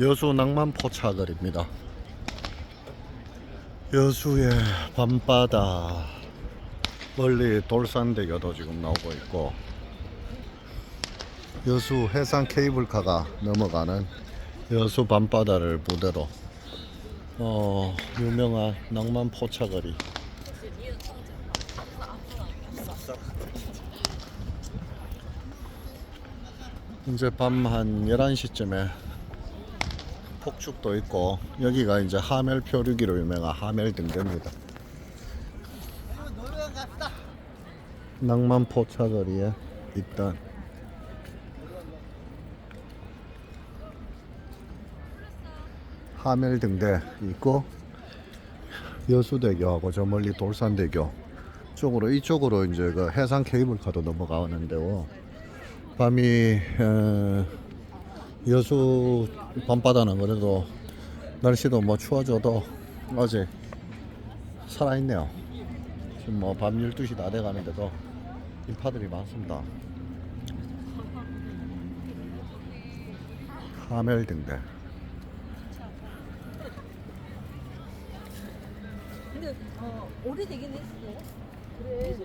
여수 낭만 포차거리입니다. 여수의 밤바다 멀리 돌산대교도 지금 나오고 있고 여수 해상 케이블카가 넘어가는 여수 밤바다를 무대로 어, 유명한 낭만 포차거리 이제 밤 한 11시쯤에 폭죽도 있고 여기가 이제 하멜 표류기로 유명한 하멜 등대입니다. 낭만 포 차거리에 있던 하멜 등대 있고 여수대교하고 저 멀리 돌산대교 쪽으로 이쪽으로 이제 그 해상 케이블카도 넘어가는데요. 밤이 어, 여수 밤바다는 그래도 날씨도 뭐 추워져도 아직 살아있네요. 지금 뭐 밤 12시 다 돼가는데도 인파들이 많습니다. 하멜 등대. 근데 어, 오래되긴 했어. 그래서